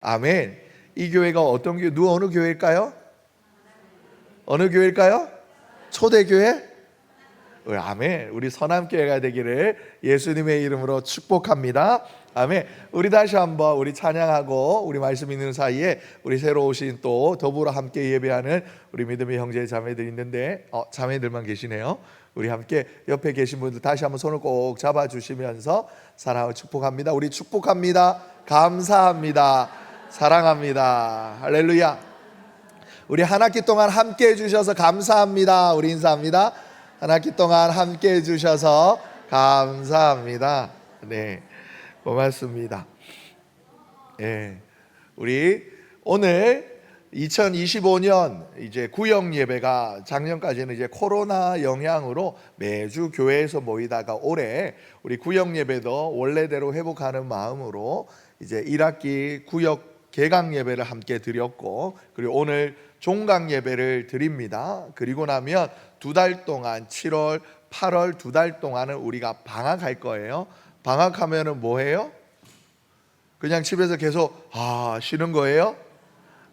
아멘. 이 교회가 어떤 교회? 누 어느 교회일까요? 어느 교회일까요? 초대교회? 어, 아멘. 우리 선함교회가 되기를 예수님의 이름으로 축복합니다. 아멘. 우리 다시 한번 우리 찬양하고 우리 말씀 있는 사이에 우리 새로 오신 또 더불어 함께 예배하는 우리 믿음의 형제 자매들 있는데 어, 자매들만 계시네요. 우리 함께 옆에 계신 분들 다시 한번 손을 꼭 잡아 주시면서 사랑하고 축복합니다. 우리 축복합니다. 감사합니다. 사랑합니다. 할렐루야. 우리 한 학기 동안 함께 해주셔서 감사합니다. 우리 인사합니다. 한 학기 동안 함께 해주셔서 감사합니다. 네, 고맙습니다. 예, 우리 오늘 2025년 이제 구역 예배가 작년까지는 이제 코로나 영향으로 매주 교회에서 모이다가 올해 우리 구역 예배도 원래대로 회복하는 마음으로 이제 1학기 구역 개강 예배를 함께 드렸고 그리고 오늘 종강 예배를 드립니다. 그리고 나면 두 달 동안 7월, 8월 두 달 동안은 우리가 방학할 거예요. 방학하면은 뭐 해요? 그냥 집에서 계속 아 쉬는 거예요?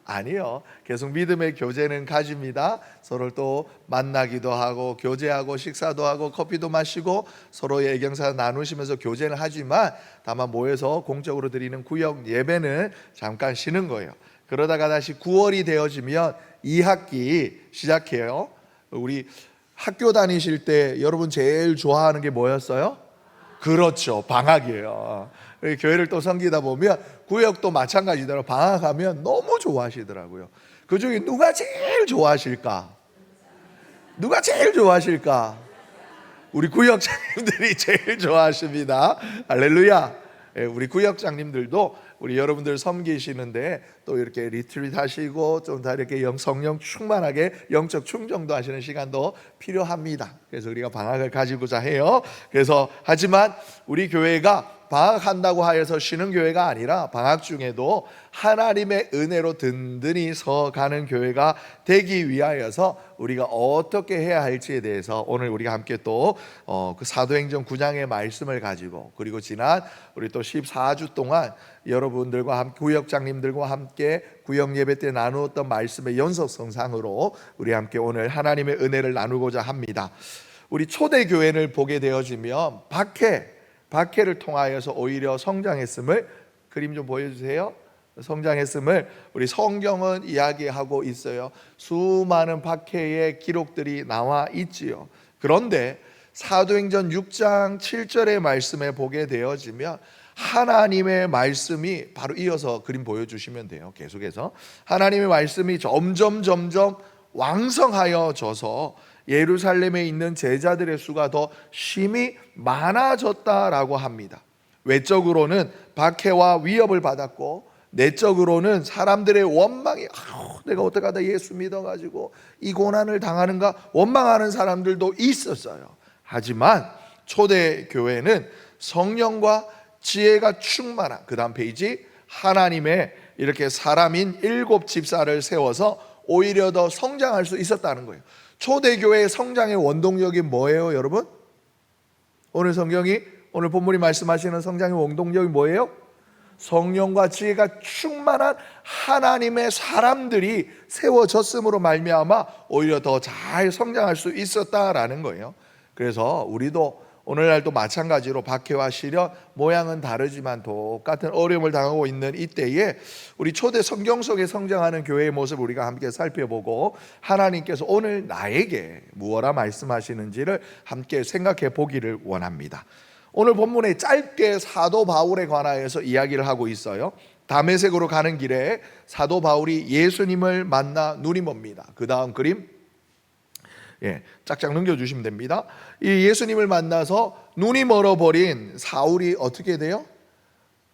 아니요. 계속 믿음의 교제는 가집니다. 서로 또 만나기도 하고 교제하고 식사도 하고 커피도 마시고 서로의 애경사 나누시면서 교제는 하지만 다만 모여서 공적으로 드리는 구역 예배는 잠깐 쉬는 거예요. 그러다가 다시 9월이 되어지면 2학기 시작해요. 우리 학교 다니실 때 여러분 제일 좋아하는 게 뭐였어요? 그렇죠. 방학이에요. 교회를 또 섬기다 보면 구역도 마찬가지대로 방학하면 너무 좋아하시더라고요. 그 중에 누가 제일 좋아하실까? 누가 제일 좋아하실까? 우리 구역장님들이 제일 좋아하십니다. 할렐루야. 예, 우리 구역장님들도 우리 여러분들 섬기시는데 또 이렇게 리트릿 하시고 좀 다 이렇게 영 성령 충만하게 영적 충정도 하시는 시간도 필요합니다. 그래서 우리가 방학을 가지고자 해요. 그래서 하지만 우리 교회가 방학한다고 하여서 쉬는 교회가 아니라 방학 중에도 하나님의 은혜로 든든히 서 가는 교회가 되기 위하여서 우리가 어떻게 해야 할지에 대해서 오늘 우리가 함께 또 어, 그 사도행전 9장의 말씀을 가지고 그리고 지난 우리 또 14주 동안 여러분들과 함께 구역장님들과 함께 구역 예배 때 나누었던 말씀의 연속성상으로 우리 함께 오늘 하나님의 은혜를 나누고자 합니다. 우리 초대 교회를 보게 되어지면 박해 박해를 통하여서 오히려 성장했음을 그림 좀 보여주세요. 성장했음을 우리 성경은 이야기하고 있어요. 수많은 박해의 기록들이 나와 있지요. 그런데 사도행전 6장 7절의 말씀에 보게 되어지면 하나님의 말씀이 바로 이어서 그림 보여주시면 돼요. 계속해서 하나님의 말씀이 점점 점점 왕성하여 져서 예루살렘에 있는 제자들의 수가 더 심히 많아졌다라고 합니다. 외적으로는 박해와 위협을 받았고 내적으로는 사람들의 원망이 아우, 내가 어떡하다 예수 믿어가지고 이 고난을 당하는가 원망하는 사람들도 있었어요. 하지만 초대 교회는 성령과 지혜가 충만한 그 다음 페이지 하나님의 이렇게 사람인 일곱 집사를 세워서 오히려 더 성장할 수 있었다는 거예요. 초대교회의 성장의 원동력이 뭐예요, 여러분? 오늘 성경이 오늘 본문이 말씀하시는 성장의 원동력이 뭐예요? 성령과 지혜가 충만한 하나님의 사람들이 세워졌음으로 말미암아 오히려 더 잘 성장할 수 있었다라는 거예요. 그래서 우리도 오늘날도 마찬가지로 박해와 시련 모양은 다르지만 똑같은 어려움을 당하고 있는 이때에 우리 초대 성경 속에 성장하는 교회의 모습 우리가 함께 살펴보고 하나님께서 오늘 나에게 무엇라 말씀하시는지를 함께 생각해 보기를 원합니다. 오늘 본문에 짧게 사도 바울에 관하여서 이야기를 하고 있어요. 담에색으로 가는 길에 사도 바울이 예수님을 만나 눈이 멉니다. 그 다음 그림 예, 짝짝 넘겨주시면 됩니다. 이 예수님을 만나서 눈이 멀어버린 사울이 어떻게 돼요?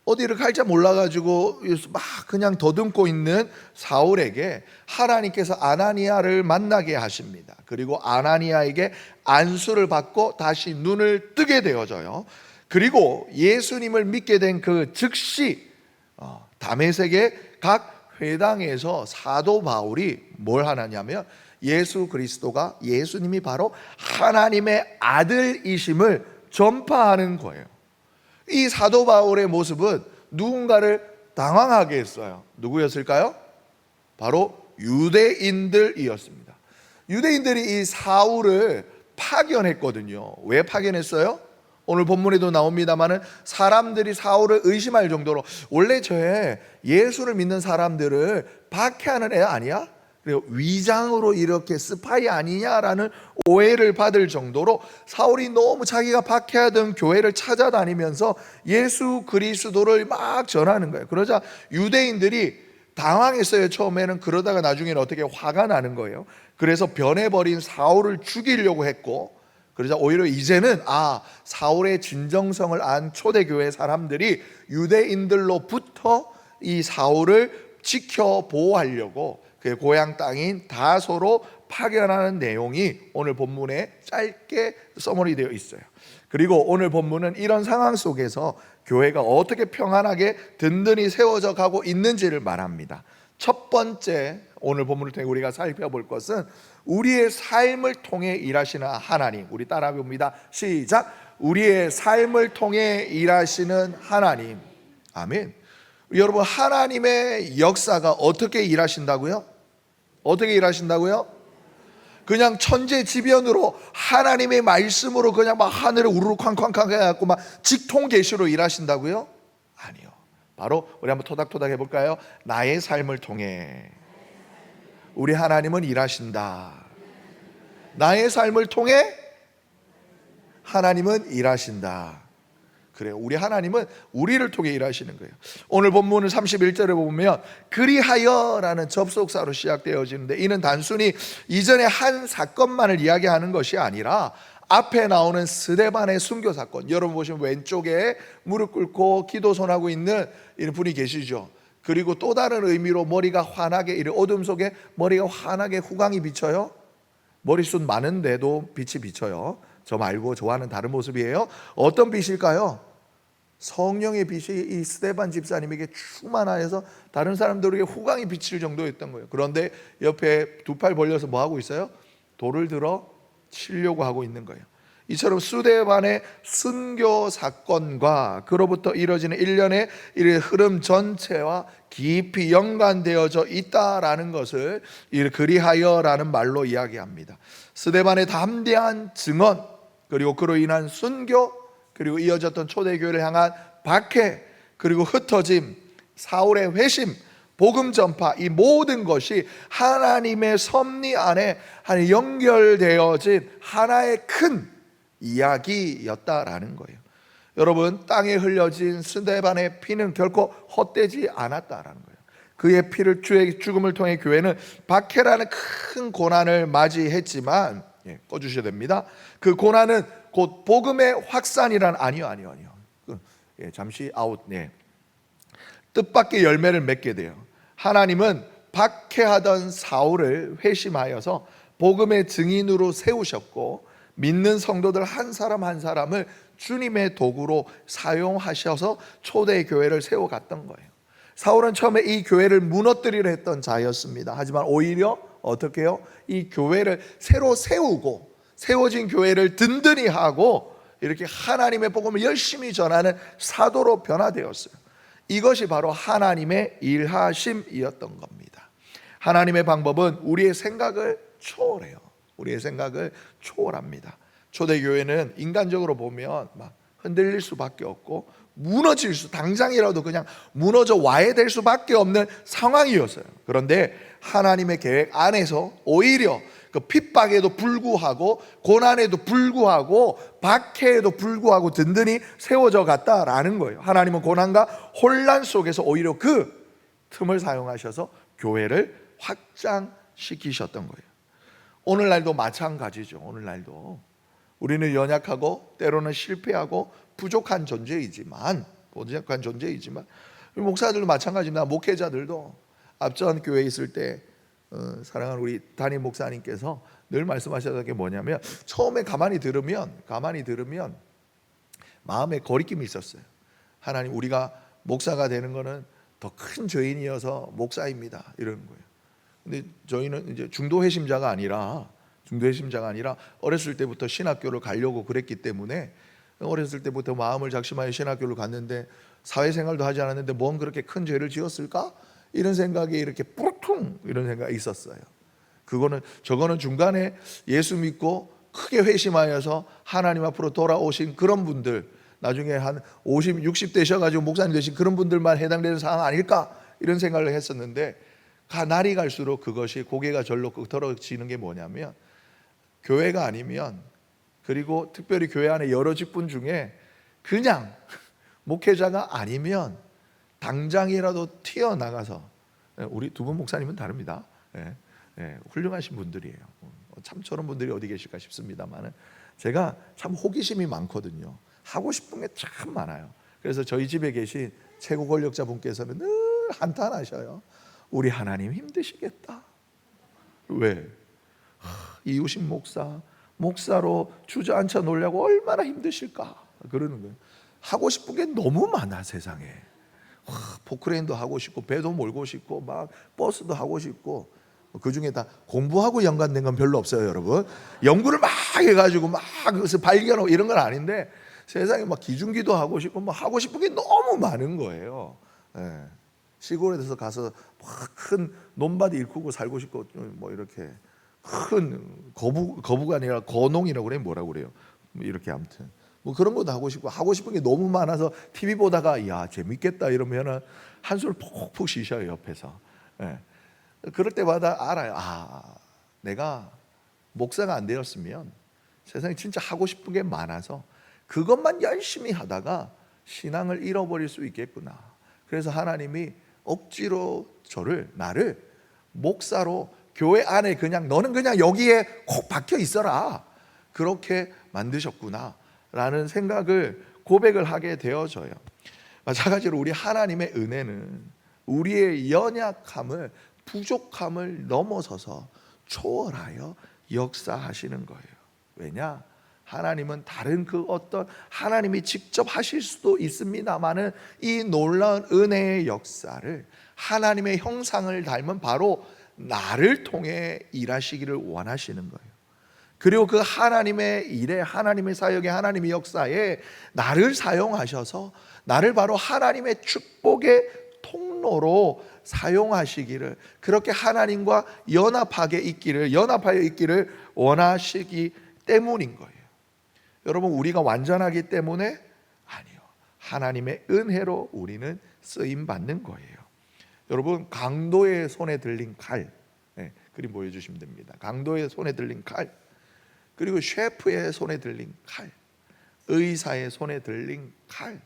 어디를 갈지 몰라가지고 막 그냥 더듬고 있는 사울에게 하나님께서 아나니아를 만나게 하십니다. 그리고 아나니아에게 안수를 받고 다시 눈을 뜨게 되어져요. 그리고 예수님을 믿게 된 그 즉시 어, 다메섹의 각 회당에서 사도 바울이 뭘 하느냐면 예수 그리스도가 예수님이 바로 하나님의 아들이심을 전파하는 거예요. 이 사도 바울의 모습은 누군가를 당황하게 했어요. 누구였을까요? 바로 유대인들이었습니다. 유대인들이 이 사울을 파견했거든요. 왜 파견했어요? 오늘 본문에도 나옵니다만은 사람들이 사울을 의심할 정도로 원래 저의 예수를 믿는 사람들을 박해하는 애 아니야? 그리고 위장으로 이렇게 스파이 아니냐라는 오해를 받을 정도로 사울이 너무 자기가 박해하던 교회를 찾아다니면서 예수 그리스도를 막 전하는 거예요. 그러자 유대인들이 당황했어요. 처음에는 그러다가 나중에는 어떻게 화가 나는 거예요. 그래서 변해버린 사울을 죽이려고 했고 그러자 오히려 이제는 아 사울의 진정성을 안 초대교회 사람들이 유대인들로부터 이 사울을 지켜 보호하려고 그의 고향 땅인 다소로 파견하는 내용이 오늘 본문에 짧게 써머리되어 있어요. 그리고 오늘 본문은 이런 상황 속에서 교회가 어떻게 평안하게 든든히 세워져 가고 있는지를 말합니다. 첫 번째 오늘 본문을 통해 우리가 살펴볼 것은 우리의 삶을 통해 일하시는 하나님. 우리 따라 봅니다. 시작. 우리의 삶을 통해 일하시는 하나님. 아멘. 여러분 하나님의 역사가 어떻게 일하신다고요? 어떻게 일하신다고요? 그냥 천재지변으로 하나님의 말씀으로 그냥 막 하늘을 우르르 쾅쾅쾅 해갖고 막 직통 계시로 일하신다고요? 아니요. 바로 우리 한번 토닥토닥 해볼까요? 나의 삶을 통해 우리 하나님은 일하신다. 나의 삶을 통해 하나님은 일하신다. 그래요. 우리 하나님은 우리를 통해 일하시는 거예요. 오늘 본문을 31절에 보면 그리하여라는 접속사로 시작되어지는데 이는 단순히 이전에 한 사건만을 이야기하는 것이 아니라 앞에 나오는 스데반의 순교 사건. 여러분 보시면 왼쪽에 무릎 꿇고 기도 손하고 있는 이런 분이 계시죠. 그리고 또 다른 의미로 머리가 환하게 이 어둠 속에 머리가 환하게 후광이 비쳐요. 머리숱 많은데도 빛이 비쳐요. 저 말고 저와는 다른 모습이에요. 어떤 빛일까요? 성령의 빛이 이 스테반 집사님에게 충만하여서 다른 사람들에게 후광이 비칠 정도였던 거예요. 그런데 옆에 두 팔 벌려서 뭐 하고 있어요? 돌을 들어 치려고 하고 있는 거예요. 이처럼 수데반의 순교 사건과 그로부터 이뤄지는 일련의 이 흐름 전체와 깊이 연관되어져 있다라는 것을 이 그리하여라는 말로 이야기합니다. 스데반의 담대한 증언 그리고 그로 인한 순교 그리고 이어졌던 초대교회를 향한 박해 그리고 흩어짐 사울의 회심 복음 전파 이 모든 것이 하나님의 섭리 안에 한 연결되어진 하나의 큰 이야기였다라는 거예요. 여러분 땅에 흘려진 스데반의 피는 결코 헛되지 않았다라는 거예요. 그의 피를 주의 죽음을 통해 교회는 박해라는 큰 고난을 맞이했지만 예, 꺼주셔야 됩니다. 그 고난은 곧 복음의 확산이란 아니요 아니요 아니요. 그, 예, 잠시 아웃. 네. 뜻밖의 열매를 맺게 돼요. 하나님은 박해하던 사울을 회심하여서 복음의 증인으로 세우셨고 믿는 성도들 한 사람 한 사람을 주님의 도구로 사용하셔서 초대 교회를 세워갔던 거예요. 사울은 처음에 이 교회를 무너뜨리려 했던 자였습니다. 하지만 오히려 어떻게 해요? 이 교회를 새로 세우고 세워진 교회를 든든히 하고 이렇게 하나님의 복음을 열심히 전하는 사도로 변화되었어요. 이것이 바로 하나님의 일하심이었던 겁니다. 하나님의 방법은 우리의 생각을 초월해요. 우리의 생각을 초월합니다. 초대교회는 인간적으로 보면 막 흔들릴 수밖에 없고 무너질 수 당장이라도 그냥 무너져 와야 될 수밖에 없는 상황이었어요. 그런데 하나님의 계획 안에서 오히려 그 핍박에도 불구하고 고난에도 불구하고 박해에도 불구하고 든든히 세워져 갔다라는 거예요. 하나님은 고난과 혼란 속에서 오히려 그 틈을 사용하셔서 교회를 확장시키셨던 거예요. 오늘날도 마찬가지죠. 오늘날도 우리는 연약하고 때로는 실패하고 부족한 존재이지만 부족한 존재이지만 목사들도 마찬가지입니다. 목회자들도 앞전 교회에 있을 때 어, 사랑하는 우리 담임 목사님께서 늘 말씀하셨던 게 뭐냐면 처음에 가만히 들으면 가만히 들으면 마음에 거리낌이 있었어요. 하나님 우리가 목사가 되는 거는 더 큰 죄인이어서 목사입니다. 이러는 거예요. 근데 저희는 이제 중도 회심자가 아니라 중도 회심자가 아니라 어렸을 때부터 신학교를 가려고 그랬기 때문에 어렸을 때부터 마음을 작심하여 신학교를 갔는데 사회생활도 하지 않았는데 뭔 그렇게 큰 죄를 지었을까? 이런 생각이 이렇게 뿌퉁 이런 생각이 있었어요. 그거는 저거는 중간에 예수 믿고 크게 회심하여서 하나님 앞으로 돌아오신 그런 분들 나중에 한 50, 60 되셔 가지고 목사님 되신 그런 분들만 해당되는 상황 아닐까 이런 생각을 했었는데 가 날이 갈수록 그것이 고개가 절로 떨어지는 게 뭐냐면 교회가 아니면 그리고 특별히 교회 안에 여러 직분 중에 그냥 목회자가 아니면 당장이라도 튀어나가서 예, 우리 두 분 목사님은 다릅니다. 예, 예, 훌륭하신 분들이에요. 어, 참 저런 분들이 어디 계실까 싶습니다만은 제가 참 호기심이 많거든요. 하고 싶은 게 참 많아요. 그래서 저희 집에 계신 최고 권력자 분께서는 늘 한탄하셔요. 우리 하나님 힘드시겠다. 왜? 하, 이우신 목사, 목사로 주저앉혀 놀려고 얼마나 힘드실까? 그러는 거예요. 하고 싶은 게 너무 많아 세상에. 와, 포크레인도 하고 싶고 배도 몰고 싶고 막 버스도 하고 싶고 그 중에 다 공부하고 연관된 건 별로 없어요, 여러분. 연구를 막 해가지고 막 그것을 발견하고 이런 건 아닌데 세상에 막 기중기도 하고 싶고 막 하고 싶은 게 너무 많은 거예요. 예. 시골에서 가서 막큰 논밭 일구고 살고 싶고 뭐 이렇게 큰 거부 거부가 아니라 거농이라고 그래 뭐라고 그래요. 뭐 이렇게 아무튼 뭐 그런 것도 하고 싶고 하고 싶은 게 너무 많아서 TV 보다가 야 재밌겠다 이러면은 한술 푹푹 쉬셔요 옆에서. 예. 그럴 때마다 알아요. 아 내가 목사가 안 되었으면 세상에 진짜 하고 싶은 게 많아서 그것만 열심히 하다가 신앙을 잃어버릴 수 있겠구나. 그래서 하나님이 억지로 저를 나를 목사로 교회 안에 그냥 너는 그냥 여기에 콕 박혀 있어라. 그렇게 만드셨구나 라는 생각을 고백을 하게 되어져요. 마찬가지로 우리 하나님의 은혜는 우리의 연약함을 부족함을 넘어서서 초월하여 역사하시는 거예요. 왜냐? 하나님은 다른 그 어떤 하나님이 직접 하실 수도 있습니다만은 이 놀라운 은혜의 역사를 하나님의 형상을 닮은 바로 나를 통해 일하시기를 원하시는 거예요. 그리고 그 하나님의 일에 하나님의 사역에 하나님의 역사에 나를 사용하셔서 나를 바로 하나님의 축복의 통로로 사용하시기를 그렇게 하나님과 연합하게 있기를 연합하여 있기를 원하시기 때문인 거예요. 여러분 우리가 완전하기 때문에 아니요. 하나님의 은혜로 우리는 쓰임 받는 거예요. 여러분 강도의 손에 들린 칼. 네, 그림 보여주시면 됩니다. 강도의 손에 들린 칼. 그리고 셰프의 손에 들린 칼. 의사의 손에 들린 칼.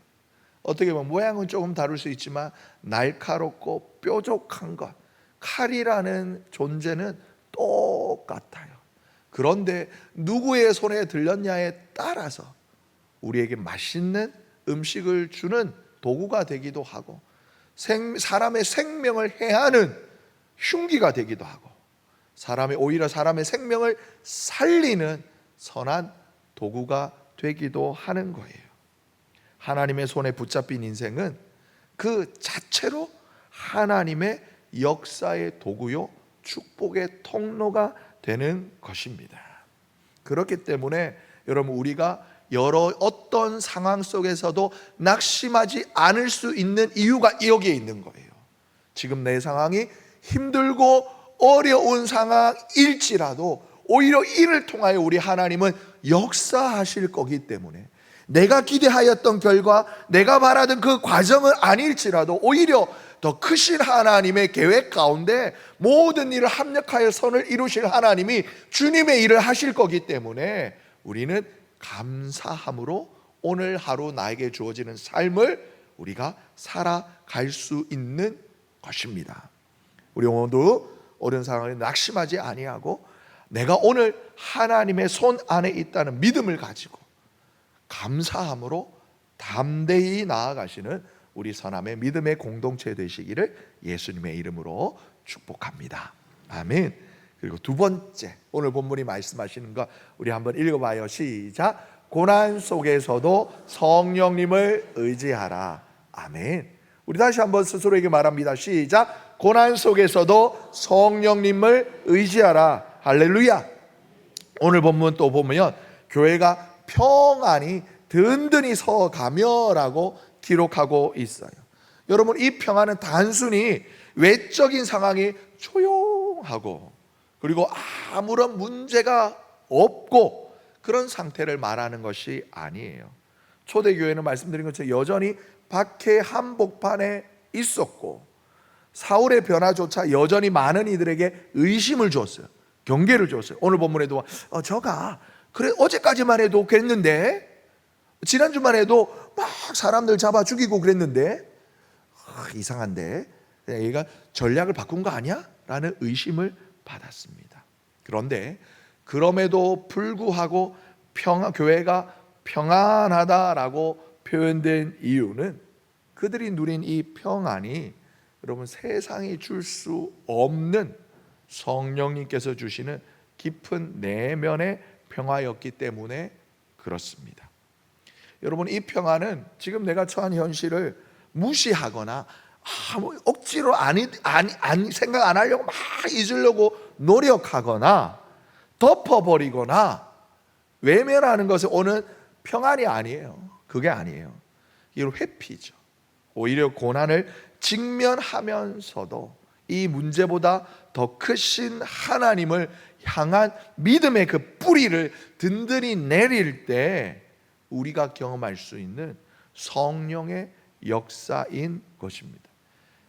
어떻게 보면 모양은 조금 다를 수 있지만 날카롭고 뾰족한 것. 칼이라는 존재는 똑같아요. 그런데 누구의 손에 들렸냐에 따라서 우리에게 맛있는 음식을 주는 도구가 되기도 하고 생, 사람의 생명을 해하는 흉기가 되기도 하고 사람의 오히려 사람의 생명을 살리는 선한 도구가 되기도 하는 거예요. 하나님의 손에 붙잡힌 인생은 그 자체로 하나님의 역사의 도구요 축복의 통로가 되는 것입니다. 그렇기 때문에 여러분 우리가 여러 어떤 상황 속에서도 낙심하지 않을 수 있는 이유가 여기에 있는 거예요. 지금 내 상황이 힘들고 어려운 상황일지라도 오히려 이를 통하여 우리 하나님은 역사하실 거기 때문에 내가 기대하였던 결과, 내가 바라던 그 과정은 아닐지라도 오히려 더 크신 하나님의 계획 가운데 모든 일을 합력하여 선을 이루실 하나님이 주님의 일을 하실 거기 때문에 우리는 감사함으로 오늘 하루 나에게 주어지는 삶을 우리가 살아갈 수 있는 것입니다. 우리 오늘도 어려운 상황에 낙심하지 아니하고 내가 오늘 하나님의 손 안에 있다는 믿음을 가지고 감사함으로 담대히 나아가시는 우리 선함의 믿음의 공동체 되시기를 예수님의 이름으로 축복합니다. 아멘. 그리고 두 번째 오늘 본문이 말씀하시는 거 우리 한번 읽어봐요. 시작. 고난 속에서도 성령님을 의지하라. 아멘. 우리 다시 한번 스스로에게 말합니다. 시작. 고난 속에서도 성령님을 의지하라. 할렐루야. 오늘 본문 또 보면 교회가 평안히 든든히 서가며라고 기록하고 있어요. 여러분 이 평안은 단순히 외적인 상황이 조용하고 그리고 아무런 문제가 없고 그런 상태를 말하는 것이 아니에요. 초대교회는 말씀드린 것처럼 여전히 박해 한복판에 있었고 사울의 변화조차 여전히 많은 이들에게 의심을 줬어요. 경계를 줬어요. 오늘 본문에도 어, 저가 그래 어제까지만 해도 그랬는데 지난주만 해도 막 사람들 잡아 죽이고 그랬는데 아, 이상한데 얘가 전략을 바꾼 거 아니야? 라는 의심을 받았습니다. 그런데 그럼에도 불구하고 평화 교회가 평안하다라고 표현된 이유는 그들이 누린 이 평안이 여러분 세상이 줄 수 없는 성령님께서 주시는 깊은 내면의 평화였기 때문에 그렇습니다. 여러분 이 평안은 지금 내가 처한 현실을 무시하거나 아, 뭐 억지로 아니, 아니, 아니 생각 안 하려고 막 잊으려고 노력하거나 덮어버리거나 외면하는 것에 오는 평안이 아니에요. 그게 아니에요. 이건 회피죠. 오히려 고난을 직면하면서도 이 문제보다 더 크신 하나님을 향한 믿음의 그 뿌리를 든든히 내릴 때 우리가 경험할 수 있는 성령의 역사인 것입니다.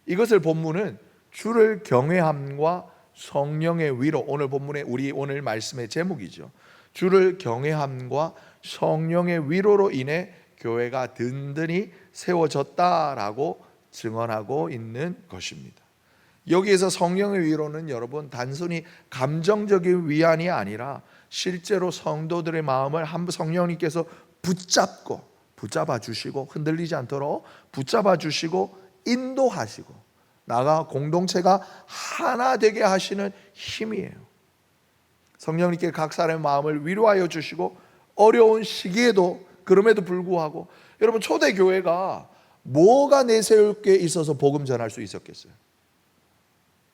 이것을 본문은 주를 경외함과 성령의 위로 오늘 본문의 우리 오늘 말씀의 제목이죠. 주를 경외함과 성령의 위로로 인해 교회가 든든히 세워졌다라고 증언하고 있는 것입니다. 여기에서 성령의 위로는 여러분 단순히 감정적인 위안이 아니라 실제로 성도들의 마음을 한 성령님께서 붙잡고 붙잡아 주시고 흔들리지 않도록 붙잡아 주시고 인도하시고 나가 공동체가 하나 되게 하시는 힘이에요. 성령님께 각 사람의 마음을 위로하여 주시고 어려운 시기에도 그럼에도 불구하고 여러분 초대 교회가 뭐가 내세울 게 있어서 복음 전할 수 있었겠어요?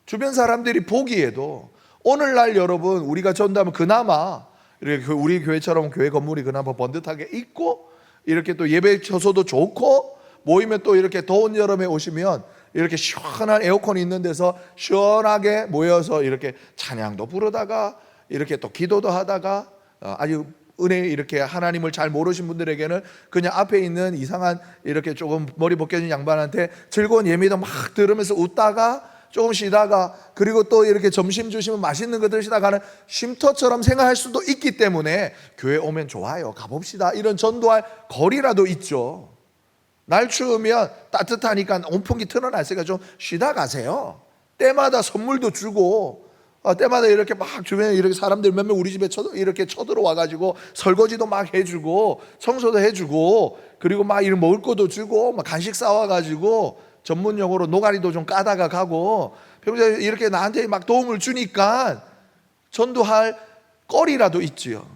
주변 사람들이 보기에도 오늘날 여러분 우리가 전도하면 그나마 이렇게 그 우리 교회처럼 교회 건물이 그나마 번듯하게 있고 이렇게 또 예배 처소도 좋고 모이면 또 이렇게 더운 여름에 오시면 이렇게 시원한 에어컨 있는 데서 시원하게 모여서 이렇게 찬양도 부르다가 이렇게 또 기도도 하다가 어, 아주 은혜 이렇게 하나님을 잘 모르신 분들에게는 그냥 앞에 있는 이상한 이렇게 조금 머리 벗겨진 양반한테 즐거운 예미도 막 들으면서 웃다가 조금 쉬다가 그리고 또 이렇게 점심 주시면 맛있는 거 드시다가는 쉼터처럼 생각할 수도 있기 때문에 교회 오면 좋아요. 가봅시다. 이런 전도할 거리라도 있죠 날 추우면 따뜻하니까 온풍기 틀어놨으니까 좀 쉬다 가세요 때마다 선물도 주고 어, 때마다 이렇게 막 주변에 이렇게 사람들 몇명 우리 집에 쳐, 이렇게 쳐들어와 가지고 설거지도 막 해주고 청소도 해주고 그리고 막 이런 먹을 것도 주고 막 간식 싸와 가지고 전문 용어로 노가리도 좀 까다가 가고 평소에 이렇게 나한테 막 도움을 주니까 전도할 거리라도 있지요.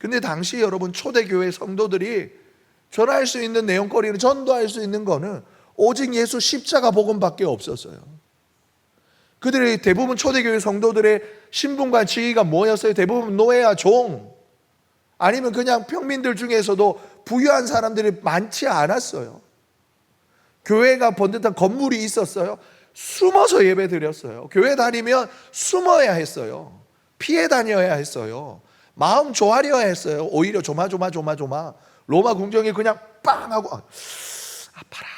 근데 당시 여러분 초대교회 성도들이 전할 수 있는 내용거리는 전도할 수 있는 거는 오직 예수 십자가 복음밖에 없었어요. 그들의 대부분 초대교회 성도들의 신분과 지위가 뭐였어요? 대부분 노예와 종 아니면 그냥 평민들 중에서도 부유한 사람들이 많지 않았어요. 교회가 번듯한 건물이 있었어요. 숨어서 예배 드렸어요. 교회 다니면 숨어야 했어요. 피해 다녀야 했어요. 마음 조아려야 했어요. 오히려 조마조마조마조마. 로마 궁정에 그냥 빵 하고 아, 아파라.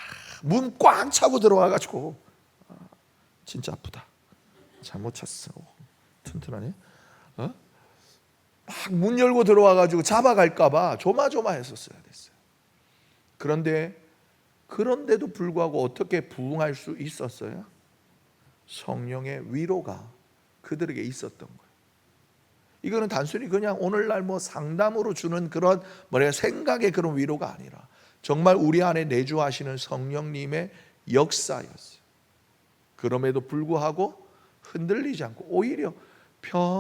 문 꽝 차고 들어와가지고 아, 진짜 아프다. 잘못 찼어. 튼튼하네. 어? 막문 열고 들어와가지고 잡아갈까봐 조마조마했었어야 됐어요. 그런데 그런데도 불구하고 어떻게 부응할 수 있었어요? 성령의 위로가 그들에게 있었던 거예요. 이거는 단순히 그냥 오늘날 뭐 상담으로 주는 그런 뭐냐 생각의 그런 위로가 아니라 정말 우리 안에 내주하시는 성령님의 역사였어요. 그럼에도 불구하고 흔들리지 않고 오히려 평화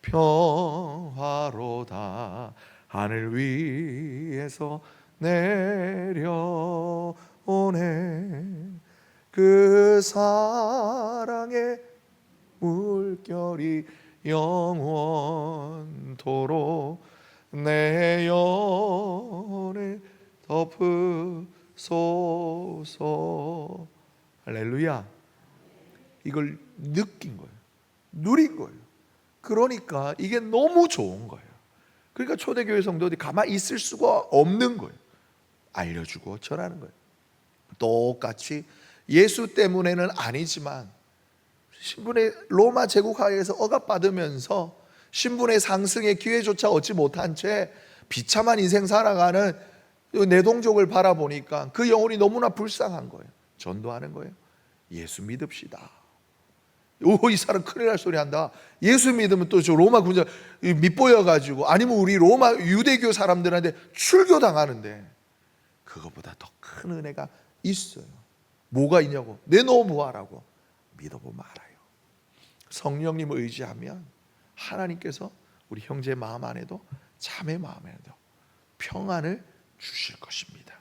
평화로다 하늘 위에서 내려오네 그 사랑의 물결이 영원토록 내 영혼을 덮으소서. 할렐루야. 이걸 느낀 거예요. 누린 거예요. 그러니까 이게 너무 좋은 거예요. 그러니까 초대교회 성도들이 가만히 있을 수가 없는 거예요. 알려주고 전하는 거예요. 똑같이 예수 때문에는 아니지만 신분의 로마 제국 하에서 억압받으면서 신분의 상승의 기회조차 얻지 못한 채 비참한 인생 살아가는 내동족을 바라보니까 그 영혼이 너무나 불쌍한 거예요. 전도하는 거예요. 예수 믿읍시다. 오, 이 사람 큰일 날 소리 한다. 예수 믿으면 또 저 로마 군자 밑보여가지고 아니면 우리 로마 유대교 사람들한테 출교당하는데 그것보다 더 큰 은혜가 있어요. 뭐가 있냐고. 내놓무하라고 믿어보면 알아요. 성령님을 의지하면 하나님께서 우리 형제 마음 안에도 자매 마음 안에도 평안을 주실 것입니다.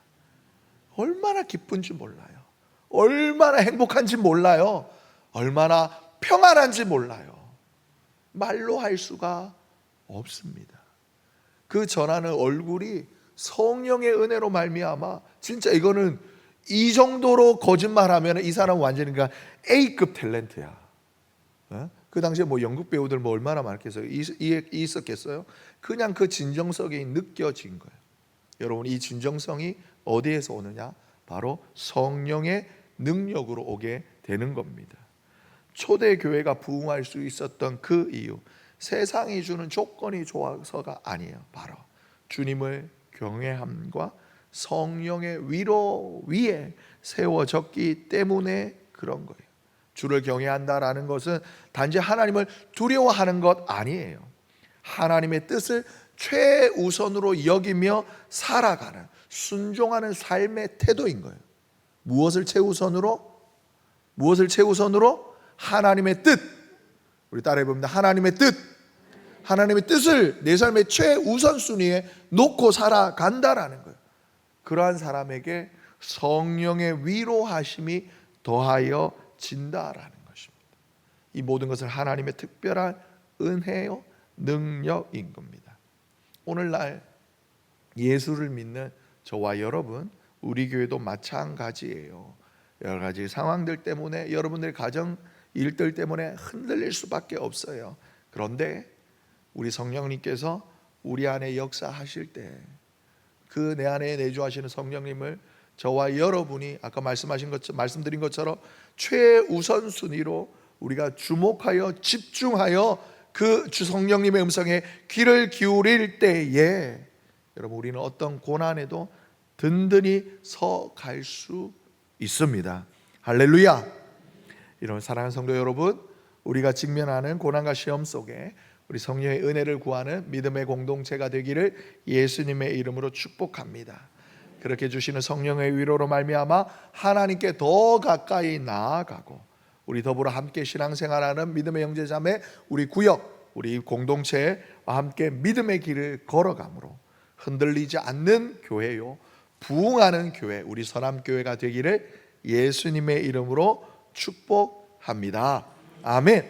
얼마나 기쁜지 몰라요. 얼마나 행복한지 몰라요. 얼마나 평안한지 몰라요. 말로 할 수가 없습니다. 그 전하는 얼굴이 성령의 은혜로 말미암아 진짜 이거는 이 정도로 거짓말하면 이 사람 완전히 그러니까 A급 탤런트야. 어? 그 당시에 뭐 연극 배우들 뭐 얼마나 많겠어요? 있었겠어요? 그냥 그 진정성이 느껴진 거예요. 여러분 이 진정성이 어디에서 오느냐? 바로 성령의 능력으로 오게 되는 겁니다. 초대 교회가 부흥할 수 있었던 그 이유 세상이 주는 조건이 좋아서가 아니에요. 바로 주님을 경외함과 성령의 위로 위에 세워졌기 때문에 그런 거예요. 주를 경외한다라는 것은 단지 하나님을 두려워하는 것 아니에요. 하나님의 뜻을 최우선으로 여기며 살아가는 순종하는 삶의 태도인 거예요. 무엇을 최우선으로? 무엇을 최우선으로? 하나님의 뜻. 우리 따라해 봅니다. 하나님의 뜻. 하나님의 뜻을 내 삶의 최우선 순위에 놓고 살아간다라는 거예요. 그러한 사람에게 성령의 위로하심이 더하여 진다라는 것입니다. 이 모든 것을 하나님의 특별한 은혜요 능력인 겁니다. 오늘날 예수를 믿는 저와 여러분, 우리 교회도 마찬가지예요. 여러 가지 상황들 때문에 여러분들 가정 일들 때문에 흔들릴 수밖에 없어요. 그런데 우리 성령님께서 우리 안에 역사하실 때 그 내 안에 내주하시는 성령님을 저와 여러분이 아까 말씀하신 것 말씀드린 것처럼 최우선 순위로 우리가 주목하여 집중하여 그 주 성령님의 음성에 귀를 기울일 때에 여러분 우리는 어떤 고난에도 든든히 서 갈 수 있습니다. 할렐루야. 이런 사랑하는 성도 여러분, 우리가 직면하는 고난과 시험 속에 우리 성령의 은혜를 구하는 믿음의 공동체가 되기를 예수님의 이름으로 축복합니다. 그렇게 주시는 성령의 위로로 말미암아 하나님께 더 가까이 나아가고 우리 더불어 함께 신앙생활하는 믿음의 형제자매 우리 구역 우리 공동체와 함께 믿음의 길을 걸어가므로 흔들리지 않는 교회요 부흥하는 교회 우리 선함 교회가 되기를 예수님의 이름으로 축복합니다. 아멘.